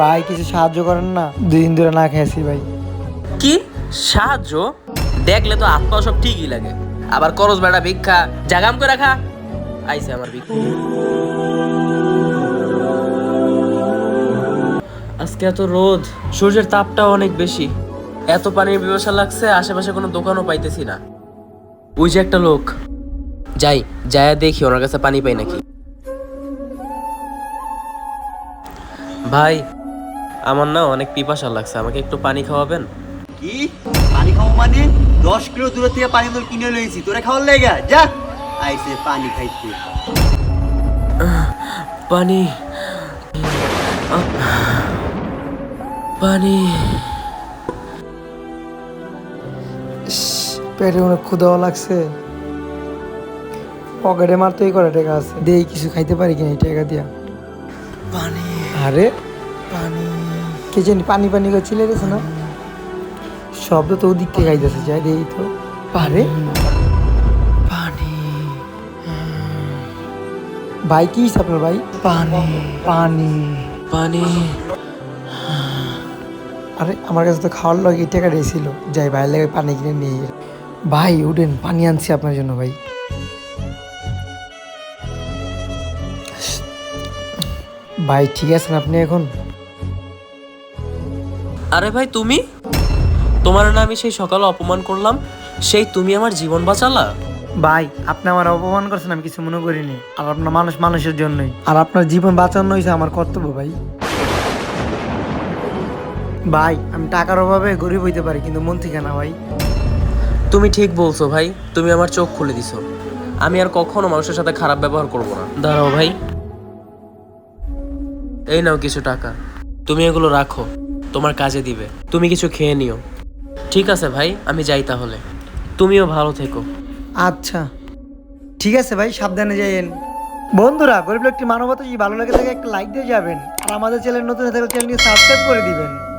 ভাই, কিছু সাহায্য করেন না? দুদিন ধরে না খেয়েছি ভাই। কি? সাহায্য? দেখলে তো আত্মা সব ঠিকই লাগে। আবার করস বেড়া ভিক্ষা। জাগাম করে রাখা আইছে আমার ভিক্ষা। আজকে এত রোদ, সূর্যের তাপটাও অনেক বেশি। এত পানির বিবসা লাগছে, আশেপাশে কোনো দোকানও পাইতেছি না। ওই যে একটা লোক। যাই, যায়া দেখি, ওনার কাছে পানি পাই নাকি। ভাই আমার না অনেক পিপাসা লাগছে আমাকে একটু পানি খাওয়াবেন? কি? পানি খাব মানে? দশ কিলো দূরে থেকে পানি তোর কিনে লইছি তোরা খাওয়ার লেগে? যা। আইসে পানি খাইতে। পানি। পানি। পেটে অনেক ক্ষুদাও লাগছে। পকেটে মারতেই করে টাকা আছে। দেই কিছু খাইতে পারি কিনা এই টাকা দিয়া। পানি। আরে পানি। কে জানি পানি পানি করে চিলে গেছে না শব্দ তো ওদিক থেকে খাইতেছে যাই দেই তো। পারে? পানি। ভাই কি আপনার ভাই পানি। পানি। পানি। আরে আমার কাছে তো খাওয়ার লাগে টাকা ছিল যাই ভাই লাগে পানি কিনে নিয়ে। ভাই উঠেন পানি আনছি আপনার জন্য ভাই। ভাই ঠিক আছেন আপনি এখন? আরে ভাই তুমি? তোমার না আমি সেই সকালে অপমান করলাম সেই তুমি আমার জীবন বাঁচালা? ভাই আপনি আমার অপমান করছেন আমি কিছু মনে করিনি। আর আপনার মানুষ মানুষের জন্যই। আর আপনার জীবন বাঁচানো হয়েছে আমার কর্তব্য ভাই। ভাই আমি টাকার অভাবে গরিব হইতে পারি কিন্তু মন থেকে না ভাই। তুমি ঠিক বলছো ভাই। তুমি আমার চোখ খুলে দিছো। আমি আর কখনো মানুষের সাথে খারাপ ব্যবহার করব না। দাঁড়াও ভাই। এই নাও কিছু টাকা। তুমি এগুলো রাখো। তোমার কাজে দিবে। তুমি কিছু খেয়ে নিও। ঠিক আছে ভাই, আমি যাই তাহলে। তুমিও ভালো থেকো। আচ্ছা। ঠিক আছে ভাই, সাবধানে যাইয়েন। বন্ধুরা, গরিব লোকটি মানবতা যদি ভালো লাগে থাকে একটা লাইক দিয়ে যাবেন। আর আমাদের চ্যানেল নতুন হয়ে থাকলে চ্যানেলটি সাবস্ক্রাইব করে দিবেন।